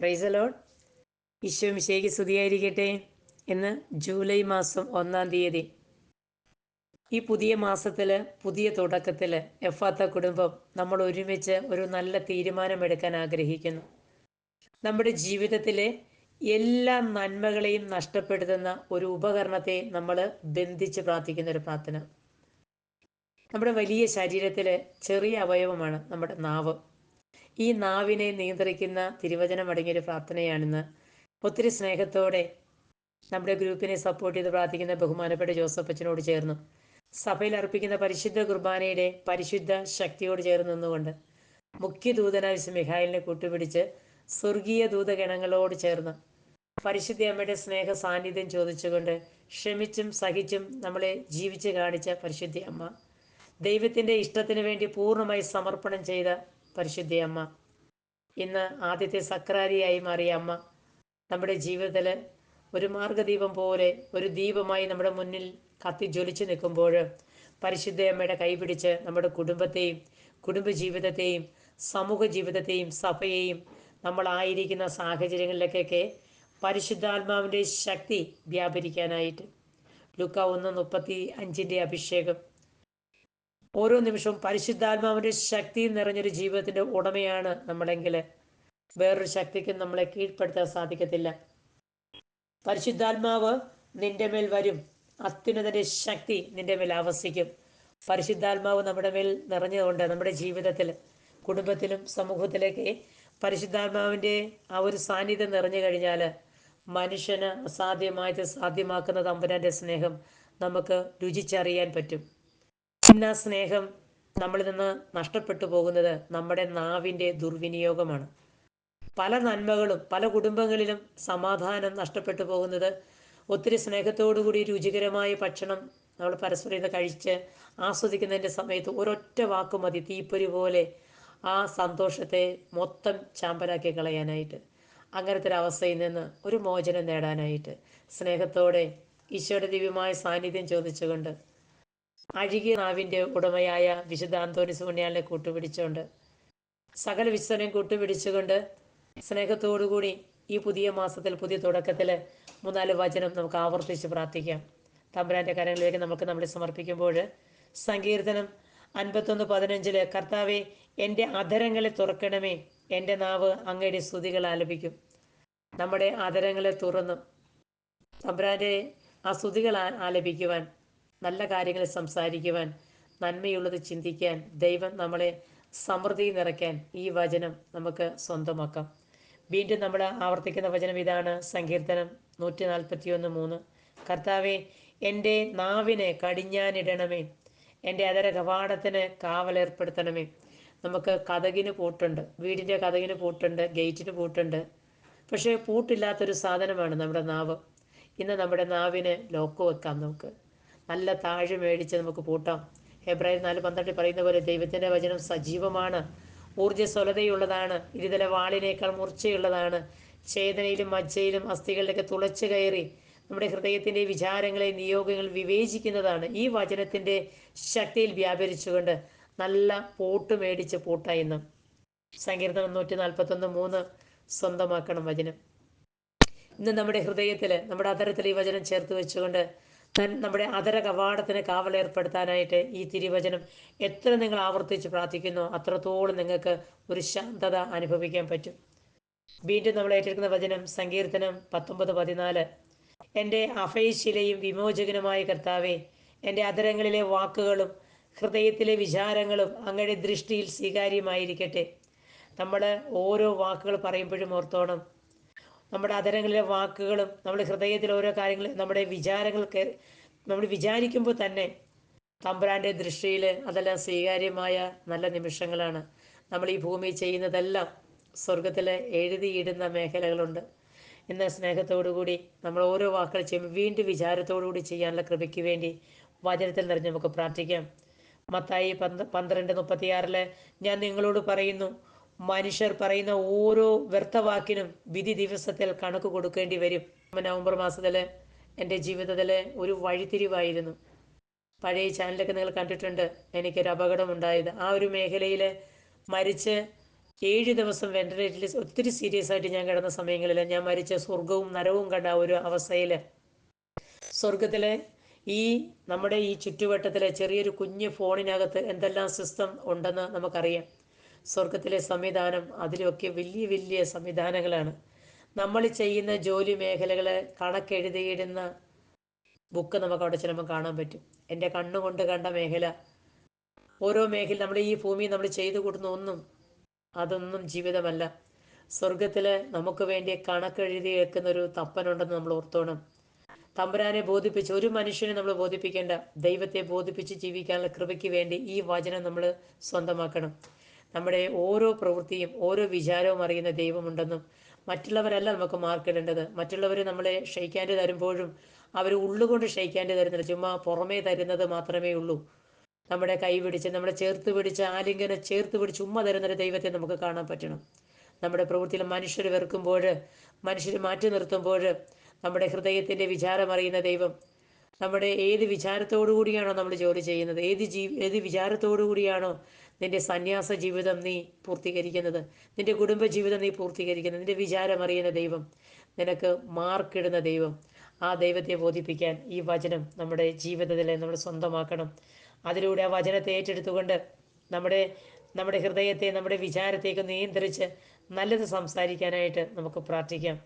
പ്രൈസലോൺ ഈശോ മിശേക്ക് സ്തുതിയായിരിക്കട്ടെ. ഇന്ന് ജൂലൈ മാസം ഒന്നാം തീയതി. ഈ പുതിയ മാസത്തിൽ പുതിയ തുടക്കത്തിൽ എഫാത്ത കുടുംബം നമ്മൾ ഒരുമിച്ച് ഒരു നല്ല തീരുമാനമെടുക്കാൻ ആഗ്രഹിക്കുന്നു. നമ്മുടെ ജീവിതത്തിലെ എല്ലാ നന്മകളെയും നഷ്ടപ്പെടുത്തുന്ന ഒരു ഉപകരണത്തെ നമ്മൾ ബന്ധിച്ച് പ്രാർത്ഥിക്കുന്ന ഒരു പ്രാർത്ഥന. നമ്മുടെ വലിയ ശരീരത്തിലെ ചെറിയ അവയവമാണ് നമ്മുടെ നാവ്. ഈ നാവിനെ നിയന്ത്രിക്കുന്ന തിരുവചനം അടങ്ങിയൊരു പ്രാർത്ഥനയാണിന്ന്. ഒത്തിരി സ്നേഹത്തോടെ നമ്മുടെ ഗ്രൂപ്പിനെ സപ്പോർട്ട് ചെയ്ത് പ്രാർത്ഥിക്കുന്ന ബഹുമാനപ്പെട്ട ജോസഫ് അച്ഛനോട് ചേർന്നു. സഭയിൽ അർപ്പിക്കുന്ന പരിശുദ്ധ കുർബാനയുടെ പരിശുദ്ധ ശക്തിയോട് ചേർന്ന് നിന്നുകൊണ്ട് മുഖ്യദൂതനായ മിഹായിലിനെ കൂട്ടുപിടിച്ച് സ്വർഗീയ ദൂതഗണങ്ങളോട് ചേർന്ന് പരിശുദ്ധ അമ്മയുടെ സ്നേഹ സാന്നിധ്യം ചോദിച്ചുകൊണ്ട് ക്ഷമിച്ചും സഹിച്ചും നമ്മളെ ജീവിച്ച് കാണിച്ച പരിശുദ്ധ അമ്മ ദൈവത്തിന്റെ ഇഷ്ടത്തിന് വേണ്ടി പൂർണമായി സമർപ്പണം ചെയ്ത പരിശുദ്ധ അമ്മ. ഇന്ന് ആദ്യത്തെ സക്രാരിയായി മാറിയ അമ്മ നമ്മുടെ ജീവിതത്തിൽ ഒരു മാർഗദീപം പോലെ ഒരു ദീപമായി നമ്മുടെ മുന്നിൽ കത്തി ജ്വലിച്ചു നിൽക്കുമ്പോൾ പരിശുദ്ധയമ്മയുടെ കൈപിടിച്ച് നമ്മുടെ കുടുംബത്തെയും കുടുംബജീവിതത്തെയും സമൂഹ ജീവിതത്തെയും സഭയെയും നമ്മളായിരിക്കുന്ന സാഹചര്യങ്ങളിലേക്കൊക്കെ പരിശുദ്ധാത്മാവിന്റെ ശക്തി വ്യാപരിക്കാനായിട്ട്. ലുക്ക ഒന്ന് മുപ്പത്തി അഞ്ചിന്റെ അഭിഷേകം. ഓരോ നിമിഷവും പരിശുദ്ധാത്മാവിന്റെ ശക്തി നിറഞ്ഞൊരു ജീവിതത്തിന്റെ ഉടമയാണ് നമ്മളെങ്കിൽ വേറൊരു ശക്തിക്കും നമ്മളെ കീഴ്പ്പെടുത്താൻ സാധിക്കത്തില്ല. പരിശുദ്ധാത്മാവ് നിന്റെ മേൽ വരും. അത്യുന്നതന്റെ ശക്തി നിന്റെ മേൽ ആവസിക്കും. പരിശുദ്ധാത്മാവ് നമ്മുടെ മേൽ നിറഞ്ഞതുകൊണ്ട് നമ്മുടെ ജീവിതത്തിൽ കുടുംബത്തിലും സമൂഹത്തിലേക്ക് പരിശുദ്ധാത്മാവിന്റെ ആ ഒരു സാന്നിധ്യം നിറഞ്ഞു കഴിഞ്ഞാൽ മനുഷ്യന് അസാധ്യമായത് സാധ്യമാക്കുന്ന തമ്പുരാന്റെ സ്നേഹം നമുക്ക് രുചിച്ചറിയാൻ പറ്റും. ഇന്ന് ആ സ്നേഹം നമ്മളിൽ നിന്ന് നഷ്ടപ്പെട്ടു പോകുന്നത് നമ്മുടെ നാവിന്റെ ദുർവിനിയോഗമാണ്. പല നന്മകളും പല കുടുംബങ്ങളിലും സമാധാനം നഷ്ടപ്പെട്ടു പോകുന്നത് ഒത്തിരി സ്നേഹത്തോടുകൂടി രുചികരമായ ഭക്ഷണം നമ്മൾ പരസ്പരം ഇത് കഴിച്ച് ആസ്വദിക്കുന്നതിന്റെ സമയത്ത് ഒരൊറ്റ വാക്ക് മതി തീപ്പൊരി പോലെ ആ സന്തോഷത്തെ മൊത്തം ചാമ്പലാക്കി കളയാനായിട്ട്. അങ്ങനത്തെ ഒരു അവസ്ഥയിൽ നിന്ന് ഒരു മോചനം നേടാനായിട്ട് സ്നേഹത്തോടെ ഈശോയുടെ ദിവ്യമായ സാന്നിധ്യം ചോദിച്ചുകൊണ്ട് അഴുകിയ നാവിന്റെ ഉടമയായ വിശുദ്ധ അന്തോണിസ് സോണിയാലിനെ കൂട്ടുപിടിച്ചുകൊണ്ട് സകല വിശ്വനെയും കൂട്ടുപിടിച്ചുകൊണ്ട് സ്നേഹത്തോടുകൂടി ഈ പുതിയ മാസത്തിൽ പുതിയ തുടക്കത്തിൽ മൂന്നാൽ വചനം നമുക്ക് ആവർത്തിച്ച് പ്രാർത്ഥിക്കാം. തമ്പുരാന്റെ കരങ്ങളിലേക്ക് നമുക്ക് നമ്മളെ സമർപ്പിക്കുമ്പോൾ സങ്കീർത്തനം അൻപത്തൊന്ന് പതിനഞ്ചിൽ കർത്താവെ എന്റെ അധരങ്ങളെ തുറക്കണമേ എന്റെ നാവ് അങ്ങയുടെ സ്തുതികൾ ആലപിക്കും. നമ്മുടെ അധരങ്ങളെ തുറന്നു തമ്പുരാന്റെ ആ സ്തുതികൾ ആലപിക്കുവാൻ നല്ല കാര്യങ്ങൾ സംസാരിക്കുവാൻ നന്മയുള്ളത് ചിന്തിക്കാൻ ദൈവം നമ്മളെ സമൃദ്ധി നിറയ്ക്കാൻ ഈ വചനം നമുക്ക് സ്വന്തമാക്കാം. വീണ്ടും നമ്മൾ ആവർത്തിക്കുന്ന വചനം ഇതാണ് സങ്കീർത്തനം നൂറ്റി നാൽപ്പത്തി ഒന്ന് മൂന്ന്. കർത്താവെ എന്റെ നാവിനെ കടിഞ്ഞാനിടണമേ എന്റെ അതര കവാടത്തിന് കാവലേർപ്പെടുത്തണമേ നമുക്ക് കഥകിന് പൂട്ടുണ്ട് വീടിന്റെ കഥകിന് പൂട്ടുണ്ട് ഗേറ്റിന് പൂട്ടുണ്ട്. പക്ഷേ പൂട്ടില്ലാത്തൊരു സാധനമാണ് നമ്മുടെ നാവ്. ഇന്ന് നമ്മുടെ നാവിന് ലോക്ക് വെക്കാം നമുക്ക്. നല്ല താഴെ മേടിച്ച് നമുക്ക് പൂട്ടാം. ഹെബ്രാഹിം നാല് പന്ത്രണ്ടിൽ പറയുന്ന പോലെ ദൈവത്തിന്റെ വചനം സജീവമാണ്. ഊർജസ്വലതയുള്ളതാണ്. ഇരുതല വാളിനേക്കാൾ മൂർച്ചയുള്ളതാണ്. ചേതനയിലും മജ്ജയിലും അസ്ഥികളിലൊക്കെ തുളച്ചു കയറി നമ്മുടെ ഹൃദയത്തിന്റെ വിചാരങ്ങളെ നിയോഗങ്ങൾ വിവേചിക്കുന്നതാണ് ഈ വചനത്തിന്റെ ശക്തിയിൽ വ്യാപരിച്ചുകൊണ്ട് നല്ല പൂട്ട് മേടിച്ച് പൂട്ടായിന്ന് സങ്കീർത്തനം നൂറ്റി നാൽപ്പത്തൊന്ന് മൂന്ന് സ്വന്തമാക്കണം വചനം. ഇന്ന് നമ്മുടെ ഹൃദയത്തിൽ നമ്മുടെ അതരത്തിൽ ഈ വചനം ചേർത്ത് വെച്ചുകൊണ്ട് നമ്മുടെ അതര കവാടത്തിന് കാവലേർപ്പെടുത്താനായിട്ട് ഈ തിരുവചനം എത്ര നിങ്ങൾ ആവർത്തിച്ച് പ്രാർത്ഥിക്കുന്നോ അത്രത്തോളം നിങ്ങൾക്ക് ഒരു ശാന്തത അനുഭവിക്കാൻ പറ്റും. വീണ്ടും നമ്മൾ ഏറ്റെടുക്കുന്ന വചനം സങ്കീർത്തനം പത്തൊമ്പത് പതിനാല്. എന്റെ അഭയശിലയും വിമോചകനുമായ കർത്താവെ എന്റെ അതരങ്ങളിലെ വാക്കുകളും ഹൃദയത്തിലെ വിചാരങ്ങളും അങ്ങയുടെ ദൃഷ്ടിയിൽ സ്വീകാര്യമായിരിക്കട്ടെ. നമ്മൾ ഓരോ വാക്കുകൾ പറയുമ്പോഴും ഓർത്തോണം. നമ്മുടെ അതരങ്ങളിലെ വാക്കുകളും നമ്മുടെ ഹൃദയത്തിലെ ഓരോ കാര്യങ്ങളും നമ്മുടെ വിചാരങ്ങൾക്ക് നമ്മൾ വിചാരിക്കുമ്പോൾ തന്നെ തമ്പുരാന്റെ ദൃഷ്ടിയിൽ അതെല്ലാം സ്വീകാര്യമായ നല്ല നിമിഷങ്ങളാണ്. നമ്മൾ ഈ ഭൂമി ചെയ്യുന്നതെല്ലാം സ്വർഗത്തിൽ എഴുതിയിടുന്ന മേഖലകളുണ്ട്. ഇന്ന് സ്നേഹത്തോടുകൂടി നമ്മൾ ഓരോ വാക്കുകൾ ചെയ്യുമ്പോൾ വീണ്ടും വിചാരത്തോടുകൂടി ചെയ്യാനുള്ള കൃപയ്ക്ക് വേണ്ടി വചനത്തിൽ നിറഞ്ഞ് നമുക്ക് പ്രാർത്ഥിക്കാം. മത്തായി പന്ത് പന്ത്രണ്ട് മുപ്പത്തിയാറിൽ ഞാൻ നിങ്ങളോട് പറയുന്നു മനുഷ്യർ പറയുന്ന ഓരോ വ്യർത്ഥവാക്കിനും വിധി ദിവസത്തിൽ കണക്ക് കൊടുക്കേണ്ടി വരും. നവംബർ മാസത്തിൽ എന്റെ ജീവിതത്തിൽ ഒരു വഴിത്തിരിവായിരുന്നു. പഴയ ചാനലൊക്കെ നിങ്ങൾ കണ്ടിട്ടുണ്ട്. എനിക്കൊരു അപകടമുണ്ടായത്. ആ ഒരു മേഖലയിൽ മരിച്ച് ഏഴ് ദിവസം വെന്റിലേറ്ററിൽ ഒത്തിരി സീരിയസ് ആയിട്ട് ഞാൻ കിടന്ന സമയങ്ങളിൽ ഞാൻ മരിച്ച സ്വർഗവും നരവും കണ്ട ഒരു അവസ്ഥയിൽ സ്വർഗത്തിലെ ഈ നമ്മുടെ ഈ ചുറ്റുവട്ടത്തിലെ ചെറിയൊരു കുഞ്ഞ് ഫോണിനകത്ത് എന്തെല്ലാം സിസ്റ്റം ഉണ്ടെന്ന് നമുക്കറിയാം. സ്വർഗത്തിലെ സംവിധാനം അതിലൊക്കെ വലിയ വലിയ സംവിധാനങ്ങളാണ്. നമ്മൾ ചെയ്യുന്ന ജോലി മേഖലകളെ കണക്കെഴുതിയിടുന്ന ബുക്ക് നമുക്ക് അവിടെ ചിലപ്പോൾ കാണാൻ പറ്റും. എന്റെ കണ്ണുകൊണ്ട് കണ്ട മേഖല. ഓരോ മേഖല നമ്മൾ ഈ ഭൂമി നമ്മൾ ചെയ്തു കൂട്ടുന്ന ഒന്നും അതൊന്നും ജീവിതമല്ല. സ്വർഗത്തിൽ നമുക്ക് വേണ്ടി കണക്കെഴുതി വെക്കുന്ന ഒരു തപ്പനുണ്ടെന്ന് നമ്മൾ ഓർത്തോണം. തമ്പുരാനെ ബോധിപ്പിച്ച് ഒരു മനുഷ്യനെ നമ്മൾ ബോധിപ്പിക്കേണ്ട ദൈവത്തെ ബോധിപ്പിച്ച് ജീവിക്കാനുള്ള കൃപയ്ക്ക് വേണ്ടി ഈ വചനം നമ്മൾ സ്വന്തമാക്കണം. നമ്മുടെ ഓരോ പ്രവൃത്തിയും ഓരോ വിചാരവും അറിയുന്ന ദൈവമുണ്ടെന്നും മറ്റുള്ളവരല്ല നമുക്ക് മാർക്കിടേണ്ടത് മറ്റുള്ളവർ നമ്മളെ ക്ഷയിക്കാണ്ട് തരുമ്പോഴും അവർ ഉള്ളുകൊണ്ട് ക്ഷയിക്കാണ്ട് തരുന്നില്ല. ചുമ്മാ പുറമേ തരുന്നത് മാത്രമേ ഉള്ളൂ. നമ്മുടെ കൈ പിടിച്ച് നമ്മളെ ചേർത്ത് പിടിച്ച് ആലിംഗനെ ചേർത്ത് പിടിച്ച് ഉമ്മ തരുന്നൊരു ദൈവത്തെ നമുക്ക് കാണാൻ പറ്റണം. നമ്മുടെ പ്രവൃത്തിയിൽ മനുഷ്യർ വെറുക്കുമ്പോൾ മനുഷ്യർ മാറ്റി നിർത്തുമ്പോൾ നമ്മുടെ ഹൃദയത്തിന്റെ വിചാരം അറിയുന്ന ദൈവം നമ്മുടെ ഏത് വിചാരത്തോടു കൂടിയാണോ നമ്മൾ ജോലി ചെയ്യുന്നത്? ഏത് ജീ ഏത് വിചാരത്തോടു കൂടിയാണോ നിന്റെ സന്യാസ ജീവിതം നീ പൂർത്തീകരിക്കുന്നത് നിന്റെ കുടുംബ ജീവിതം നീ പൂർത്തീകരിക്കുന്നത് നിന്റെ വിചാരം അറിയുന്ന ദൈവം നിനക്ക് മാർക്കിടുന്ന ദൈവം. ആ ദൈവത്തെ ബോധിപ്പിക്കാൻ ഈ വചനം നമ്മുടെ ജീവിതത്തിൽ നമ്മൾ സ്വന്തമാക്കണം. അതിലൂടെ ആ വചനത്തെ ഏറ്റെടുത്തുകൊണ്ട് നമ്മുടെ നമ്മുടെ ഹൃദയത്തെ നമ്മുടെ വിചാരത്തേക്ക് നിയന്ത്രിച്ച് നല്ലത് സംസാരിക്കാനായിട്ട് നമുക്ക് പ്രാർത്ഥിക്കാം.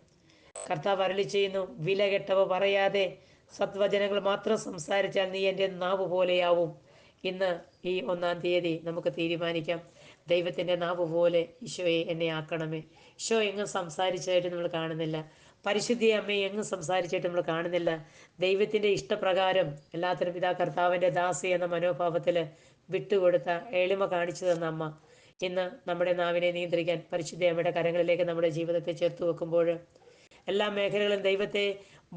കർത്താവ് അരളി ചെയ്യുന്നു വില കെട്ടവ പറയാതെ സത്വചനങ്ങൾ മാത്രം സംസാരിച്ചാൽ നീ എന്റെ നാവ് പോലെയാവും ഇന്ന് ഈ ഒന്നാം തീയതി നമുക്ക് തീരുമാനിക്കാം. ദൈവത്തിന്റെ നാവ് പോലെ ഈശോയെ എന്നെ ആക്കണമേ. ഈശോ എങ്ങും സംസാരിച്ചതായിട്ട് നമ്മൾ കാണുന്നില്ല. പരിശുദ്ധി അമ്മയെ എങ്ങും സംസാരിച്ചിട്ട് നമ്മൾ കാണുന്നില്ല. ദൈവത്തിന്റെ ഇഷ്ടപ്രകാരം എല്ലാത്തിനും പിതാ കർത്താവിന്റെ ദാസി എന്ന മനോഭാവത്തിൽ വിട്ടുകൊടുത്ത എളിമ കാണിച്ചു തന്ന അമ്മ. ഇന്ന് നമ്മുടെ നാവിനെ നിയന്ത്രിക്കാൻ പരിശുദ്ധി അമ്മയുടെ കരങ്ങളിലേക്ക് നമ്മുടെ ജീവിതത്തെ ചേർത്ത് വെക്കുമ്പോൾ എല്ലാ മേഖലകളും ദൈവത്തെ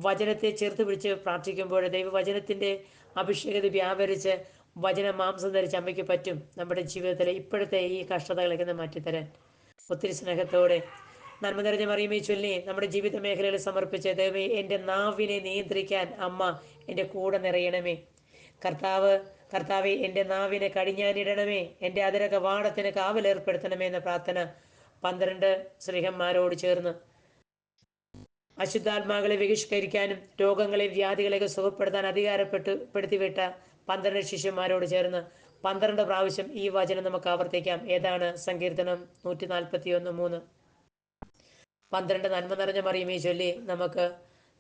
വചനത്തെ ചേർത്ത് പിടിച്ച് പ്രാർത്ഥിക്കുമ്പോൾ ദൈവവചനത്തിന്റെ അഭിഷേകത വ്യാപരിച്ച് വചന മാംസം ധരിച്ച് അമ്മയ്ക്ക് പറ്റും. നമ്മുടെ ജീവിതത്തിലെ ഇപ്പോഴത്തെ ഈ കഷ്ടതകളൊക്കെ മാറ്റിത്തരാൻ. ഒത്തിരി സ്നേഹത്തോടെ നന്മ നിറഞ്ഞ മറിയുമേ ചൊല്ലി നമ്മുടെ ജീവിത മേഖലയിൽ സമർപ്പിച്ച ദൈവമേ എന്റെ നാവിനെ നിയന്ത്രിക്കാൻ അമ്മ എന്റെ കൂടെ നിറയണമേ. കർത്താവ് കർത്താവെ എന്റെ നാവിനെ കടിഞ്ഞാനിടണമേ. എന്റെ അതിരക വാടത്തിന് കാവലേർപ്പെടുത്തണമേ എന്ന പ്രാർത്ഥന പന്ത്രണ്ട് സ്നേഹന്മാരോട് ചേർന്ന് അശുദ്ധാത്മാക്കളെ ബഹിഷ്കരിക്കാനും രോഗങ്ങളെ വ്യാധികളെയൊക്കെ സുഖപ്പെടുത്താൻ അധികാരപ്പെട്ടു പെടുത്തിവിട്ട പന്ത്രണ്ട് ശിഷ്യന്മാരോട് ചേർന്ന് പന്ത്രണ്ട് പ്രാവശ്യം ഈ വചനം നമുക്ക് ആവർത്തിക്കാം. ഏതാണ് സങ്കീർത്തനം നൂറ്റി നാൽപ്പത്തി ഒന്ന് മൂന്ന്? പന്ത്രണ്ട് നന്മ നിറഞ്ഞ മറിയുമേ ചൊല്ലി നമുക്ക്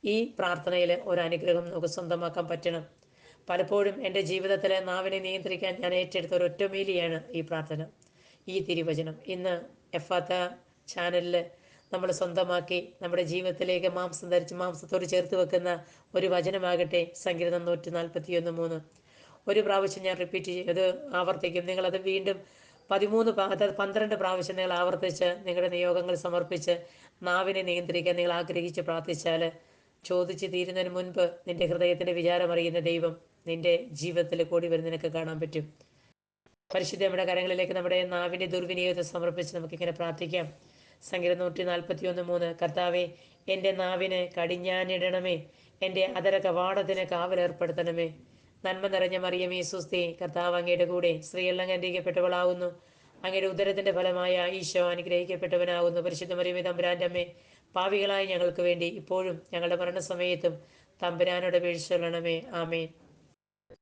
ഈ പ്രാർത്ഥനയിൽ ഒരു അനുഗ്രഹം നമുക്ക് സ്വന്തമാക്കാൻ പറ്റണം. പലപ്പോഴും എന്റെ ജീവിതത്തിലെ നാവിനെ നിയന്ത്രിക്കാൻ ഞാൻ ഏറ്റെടുത്ത ഒരു ഒറ്റമീലിയാണ് ഈ പ്രാർത്ഥന ഈ തിരുവചനം. ഇന്ന് എഫാത്ത ചാനലിൽ നമ്മൾ സ്വന്തമാക്കി നമ്മുടെ ജീവിതത്തിലേക്ക് മാംസം ധരിച്ച് മാംസത്തോട് ചേർത്ത് വെക്കുന്ന ഒരു വചനമാകട്ടെ സംഗീതം നൂറ്റി നാൽപ്പത്തി ഒന്ന് മൂന്ന്. ഒരു പ്രാവശ്യം ഞാൻ റിപ്പീറ്റ് ചെയ്ത് ആവർത്തിക്കും. നിങ്ങളത് വീണ്ടും പതിമൂന്ന് പന്ത്രണ്ട് പ്രാവശ്യം നിങ്ങൾ ആവർത്തിച്ച് നിങ്ങളുടെ നിയോഗങ്ങൾ സമർപ്പിച്ച് നാവിനെ നിയന്ത്രിക്കാൻ നിങ്ങൾ ആഗ്രഹിച്ച് പ്രാർത്ഥിച്ചാൽ ചോദിച്ച് തീരുന്നതിന് മുൻപ് നിന്റെ ഹൃദയത്തിന്റെ വിചാരമറിയുന്ന ദൈവം നിന്റെ ജീവിതത്തിൽ കൂടി വരുന്നതിനൊക്കെ കാണാൻ പറ്റും. പരിശുദ്ധ നമ്മുടെ കരങ്ങളിലേക്ക് നമ്മുടെ നാവിന്റെ ദുർവിനിയോഗത്തെ സമർപ്പിച്ച് നമുക്കിങ്ങനെ പ്രാർത്ഥിക്കാം. സംഗീതം നൂറ്റി നാൽപ്പത്തി ഒന്ന് മൂന്ന്. കർത്താവെ എന്റെ നാവിന് കടിഞ്ഞാനിടണമേ. എന്റെ അതര കവാടത്തിന് കാവലേർപ്പെടുത്തണമേ. നന്മ നിറഞ്ഞ മറിയമേ സുസ്തി കർത്താവ് അങ്ങയുടെ കൂടെ സ്ത്രീയെല്ലാം അനുഗ്രഹിക്കപ്പെട്ടവളാകുന്നു. അങ്ങയുടെ ഉദരത്തിന്റെ ഫലമായ ഈശോ അനുഗ്രഹിക്കപ്പെട്ടവനാകുന്നു. പരിശുദ്ധ മറിയമേ തമ്പുരാന്റെ അമ്മേ പാവികളായ ഞങ്ങൾക്ക് വേണ്ടി ഇപ്പോഴും ഞങ്ങളുടെ മരണസമയത്തും തമ്പുരാനോട് വീഴ്ച ആമേൻ.